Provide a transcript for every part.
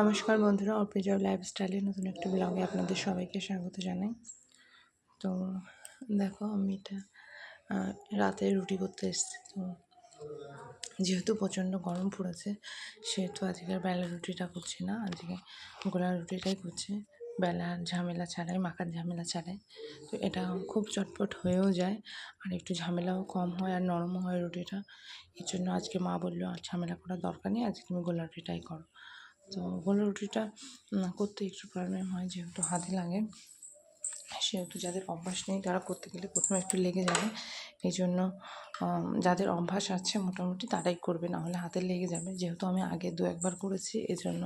নমস্কার বন্ধুরা অর্পিজয় লাইফস্টাইলে নতুন একটি ব্লগে আপনাদের সবাইকে স্বাগত জানাই। তো দেখো, আমি এটা রাতে রুটি করতে এসেছি। তো যেহেতু প্রচণ্ড গরম পড়েছে, সেহেতু আজকের বেলা রুটিটা করছি না। আজকে গোলা রুটিটাই করছি। বেলার ঝামেলা ছাড়াই, মাখার ঝামেলা ছাড়াই। তো এটা খুব চটপট হয়েও যায়, আর একটু ঝামেলাও কম হয় আর নরমও হয় রুটিটা। এই জন্য আজকে মা বলল, আর ঝামেলা করার দরকার নেই, আজকে তুমি গোলা রুটিটাই করো। তো গোলা রুটিটা করতে একটু প্রবলেম হয় যেহেতু হাতে লাগে। সেহেতু যাদের অভ্যাস নেই তারা করতে গেলে প্রথমে একটু লেগে যাবে। এই জন্য যাদের অভ্যাস আছে মোটামুটি তারাই করবে, না হলে হাতে লেগে যাবে। যেহেতু আমি আগে দু একবার করেছি, এই জন্য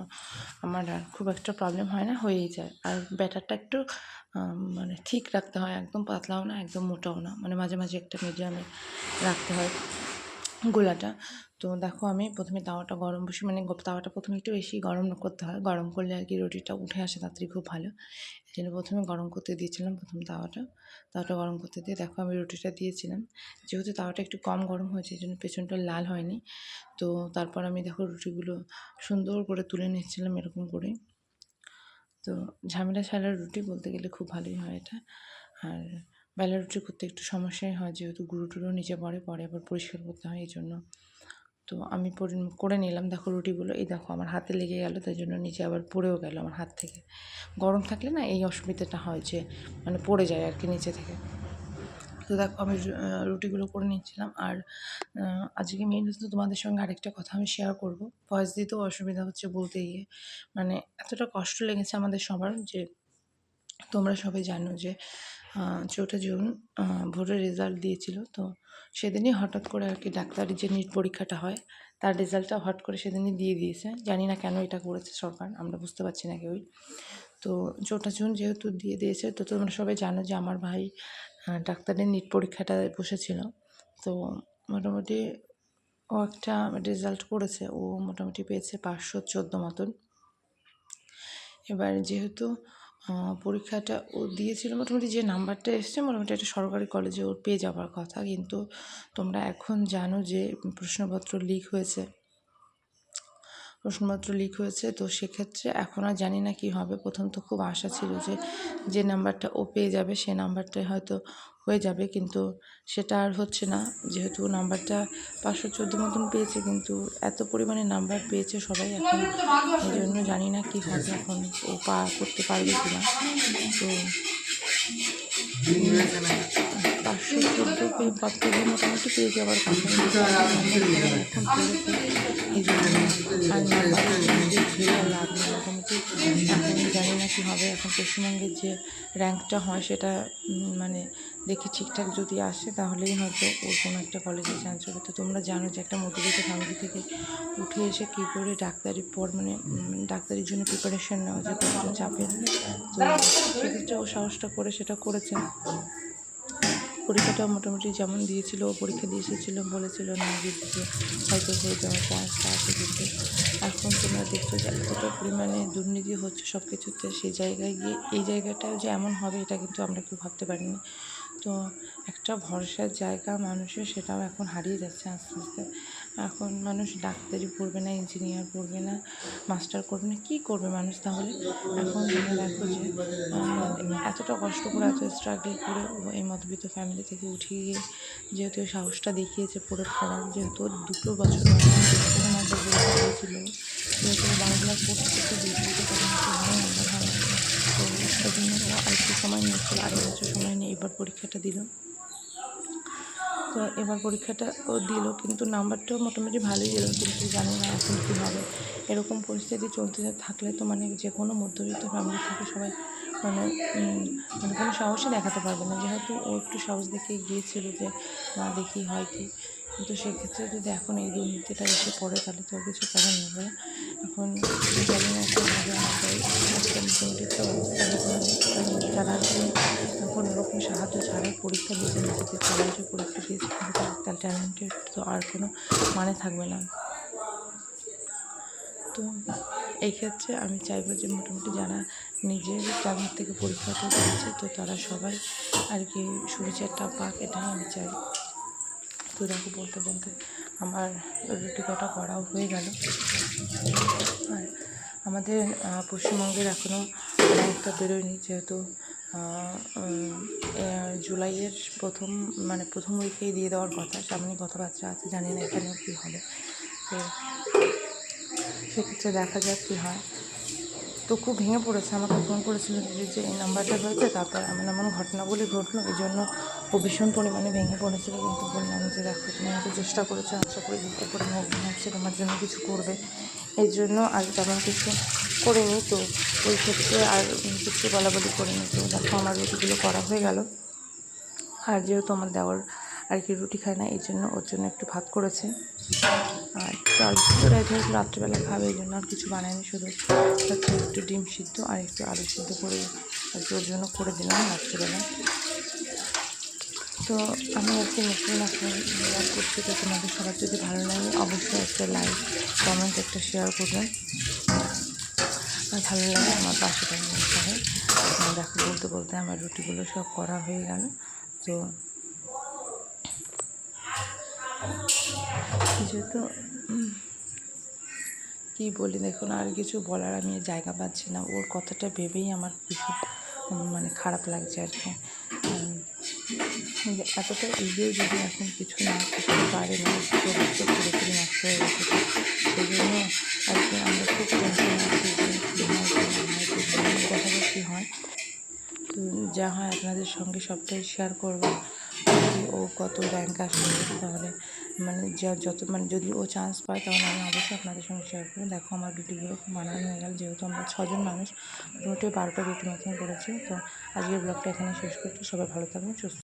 আমার আর খুব একটা প্রবলেম হয় না, হয়েই যায়। আর ব্যাটারটা একটু মানে ঠিক রাখতে হয়, একদম পাতলাও না, একদম মোটাও না। মানে মাঝে মাঝে একটা মিডিয়ামে রাখতে হয়। গোলাটা। তো দেখো আমি প্রথমে তাওয়াটা গরম বসে মানে তাওয়াটা প্রথমে একটু বেশি গরম করতে হয়। গরম করলে আর কি রুটিটা উঠে আসে তাড়াতাড়ি খুব ভালো। এই জন্য প্রথমে গরম করতে দিয়েছিলাম প্রথম তাওয়াটা। তাওয়াটা গরম করতে দিয়ে দেখো আমি রুটিটা দিয়েছিলাম। যেহেতু তাওয়াটা একটু কম গরম হয়েছে, এই জন্য পেছনটা লাল হয়নি। তো তারপর আমি দেখো রুটিগুলো সুন্দর করে তুলে নিচ্ছিলাম এরকম করে। তো ঝামেলা ছাড়া রুটি বলতে গেলে খুব ভালোই হয় এটা। আর বেলা রুটি করতে একটু সমস্যাই হয়, যেহেতু গুঁড়ো টুড়ো নিচে পড়ে, পরে আবার পরিষ্কার করতে হয় এই জন্য। তো আমি করে নিলাম। দেখো রুটিগুলো, এই দেখো আমার হাতে লেগে গেল, তাই জন্য নিচে আবার পড়েও গেল আমার হাত থেকে। গরম থাকলে না এই অসুবিধাটা হয় যে মানে পড়ে যায় আর কি নিচে থেকে। তো দেখো আমি রুটিগুলো করে নিচ্ছিলাম আর আজকে মেন হচ্ছে তোমাদের সঙ্গে আরেকটা কথা আমি শেয়ার করব। ভয়েস দিতেও অসুবিধা হচ্ছে বলতে গিয়ে মানে এতটা কষ্ট লেগেছে আমাদের সবার যে তোমরা সবাই জানো যে চৌঠা জুন ভোরের রেজাল্ট দিয়েছিল। তো সেদিনই হঠাৎ করে আর কি ডাক্তারি যে নিট পরীক্ষাটা হয়, তার রেজাল্টটা হট করে সেদিনই দিয়ে দিয়েছে। জানি না কেন এটা করেছে সরকার, আমরা বুঝতে পারছি না কেউই। তো চৌঠা জুন যেহেতু দিয়ে দিয়েছে, তো তোমরা সবাই জানো যে আমার ভাই ডাক্তারের নিট পরীক্ষাটা বসেছিল। তো মোটামুটি ও একটা রেজাল্ট করেছে, ও মোটামুটি পেয়েছে পাঁচশো চোদ্দ মতন। এবার যেহেতু পরীক্ষাটা ও দিয়েছিল। মোটামুটি যে নাম্বারটা এসছে, মোটামুটি একটা সরকারি কলেজে ওর পেয়ে যাওয়ার কথা। কিন্তু তোমরা এখন জানো যে প্রশ্নপত্র লিক হয়েছে। প্রশ্নপত্র লিক হয়েছে, তো সেক্ষেত্রে এখন আর জানি না কী হবে। প্রথম তো খুব আশা ছিল যে যে নাম্বারটা ও পেয়ে যাবে, সে নাম্বারটাই হয়তো হয়ে যাবে, কিন্তু সেটা আর হচ্ছে না। যেহেতু নাম্বারটা পাঁচশো চোদ্দ মতন পেয়েছে, কিন্তু এত পরিমাণে নাম্বার পেয়েছে সবাই এখন। এই জন্য জানি না কী হবে, এখন ও পা করতে পারবে কি না তো পাঁচশো চোদ্দ পেয়ে থেকে মোটামুটি পেয়ে যাওয়ার মোটামুটি জানি না কী হবে। এখন পশ্চিমবঙ্গের যে র্যাঙ্কটা হয়, সেটা মানে দেখি ঠিকঠাক যদি আসে তাহলেই হয়তো ওর কোনো একটা কলেজে চান্স হবে। তো তোমরা জানো যে একটা মোটিভেটেড ফ্যামিলি থেকে উঠে এসে কী করে ডাক্তারি পর মানে ডাক্তারির জন্য প্রিপারেশন নেওয়া যায়, কতটা চাপের। তো সেক্ষেত্রে ও সাহসটা করে সেটা করেছে। পরীক্ষাটা মোটামুটি যেমন দিয়েছিল, ও পরীক্ষা দিয়ে এসেছিল, বলেছিল না দিচ্ছে হয়তো হয়ে যাওয়ার চান্সটা আছে কিন্তু এখন তোমরা দেখছ যে এতটা পরিমাণে দুর্নীতি হচ্ছে সব কিছুতে সেই জায়গায় গিয়ে, এই জায়গাটাও যে এমন হবে, এটা কিন্তু আমরা কেউ ভাবতে পারিনি। তো একটা ভরসার জায়গা মানুষের সেটাও এখন হারিয়ে যাচ্ছে আস্তে আস্তে। এখন মানুষ ডাক্তারি পড়বে না ইঞ্জিনিয়ার পড়বে না মাস্টার করবে না, কী করবে মানুষ তাহলে? এখন দেখো যে এতটা কষ্ট করে, এত স্ট্রাগল করে এই মধ্যবিত্ত ফ্যামিলি থেকে উঠে গিয়ে যেহেতু সাহসটা দেখিয়েছে পড়ে পড়ার, যেহেতু দুটো বছর হয়েছিল, যেহেতু বাংলা পড়তে পড়তে বিদ্যুৎ তখন একটু ভালো নাম্বার হয় তো সেই জন্য ও আরেকটু সময় নিয়েছিল আড়াই বছর সময় নিয়ে এবার পরীক্ষাটা দিল। তো এবার পরীক্ষাটা ও দিল, কিন্তু নাম্বারটাও মোটামুটি ভালোই দিল, কিন্তু জানি না এখন কী হবে। এরকম পরিস্থিতি চলতে থাকলে তো মানে যে কোনো মধ্যবিত্ত ফ্যামিলি থেকে সবাই মানে মানে কোনো সাহসই দেখাতে পারবে না। যেহেতু ও একটু সাহস দেখে গিয়েছিল যে, না, দেখি হয় কি? কিন্তু সেক্ষেত্রে যদি এখন এই দুর্নীতিটা এসে পড়ে, তাহলে তো কিছু করার নেবে এখন জানি না কি হবে আমাদের একটা মোটামুটি একটা অবস্থা হবে। তারা কোনো রকম সাহায্য ছাড়াই পরীক্ষা দিয়েছে নিজেদের কলেজে পরীক্ষা কিন্তু তার ট্যালেন্টের তো আর কোনো মানে থাকবে না। তো এই ক্ষেত্রে আমি চাইব যে মোটামুটি যারা নিজের জায়গা থেকে পরীক্ষাটা দিয়েছে, তো তারা সবাই আর কি সুবিচারটা পাক, এটাই আমি চাই। তো দেখো বলতে বলতে আমার রুটি কটা করাও হয়ে গেল। আর আমাদের পশ্চিমবঙ্গের এখনও র্যাঙ্কটা বেরোয়নি, যেহেতু জুলাইয়ের প্রথম মানে প্রথম উইকেই দিয়ে দেওয়ার কথা, সামনে কথাবার্তা আছে, জানি না এখানে কী হবে। তো সেক্ষেত্রে দেখা যাক কী হয়। তো খুব ভেঙে পড়েছে, আমাকে ফোন করেছিল যে এই নাম্বারটা হয়েছে, তারপর এমন এমন ঘটনাগুলি ঘটলো এই জন্য ও ভীষণ পরিমাণে ভেঙে পড়েছিল, কিন্তু বললাম যে দেখো, তুমি এত চেষ্টা করেছ, আশা করি উপরে ভগবান হচ্ছে তোমার জন্য কিছু করবে। এই জন্য আর তেমন কিছু করিনি, তো ওই ক্ষেত্রে আর কিছু বলা বলি করিনি। তো দেখো, আমার রুটিগুলো করা হয়ে গেল। আর যেহেতু আমার দেওয়ার আর কি রুটি খায় না, এই জন্য ওর জন্য একটু ভাত করেছে। আর সিদ্ধ রেখে রাত্রিবেলা খাবে, এই জন্য আর কিছু বানায়নি, শুধু একটু ডিম সিদ্ধ আর একটু আলু সিদ্ধ করে ওর জন্য করে দিলাম রাত্রিবেলা। তো আমি আজকে নতুন ব্লগ করছি, তো তোমাদের সবার যদি ভালো লাগে অবশ্যই একটা লাইক কমেন্ট একটা শেয়ার করবেন আর ভালো লাগে আমার পাশে থাকবেন সবাই। দেখো, বলতে বলতে আমার রুটিগুলো সব করা হয়ে গেল। তো যেহেতু কি বলি, দেখুন, আর কিছু বলার আমি জায়গা পাচ্ছি না। ওর কথাটা ভেবেই আমার ভীষণ মানে খারাপ লাগছে আর কি। এতটা এগিয়ে যদি এখন কিছু না করতে পারে না চরিত্র পুরোপুরি নষ্ট হয়ে গেছে সেই জন্য আর কি আমরা খুব টেনশন আছি যে কী হয়। তো যা হয় আপনাদের সঙ্গে সবটাই শেয়ার করব ও কত র্যাঙ্ক আসবে তাহলে মানে যা যত মানে যদি ও চান্স পায়, তাহলে আমি অবশ্যই আপনাদের সঙ্গে শেয়ার করব। দেখো আমার রুটিগুলো খুব বানানো হয়ে গেল, যেহেতু আমরা ছজন মানুষ মোটামুটি বারোটা রুটি মতন করেছি, তো আজকের ব্লগটা এখানে শেষ করছি, সবাই ভালো থাকবেন, সুস্থ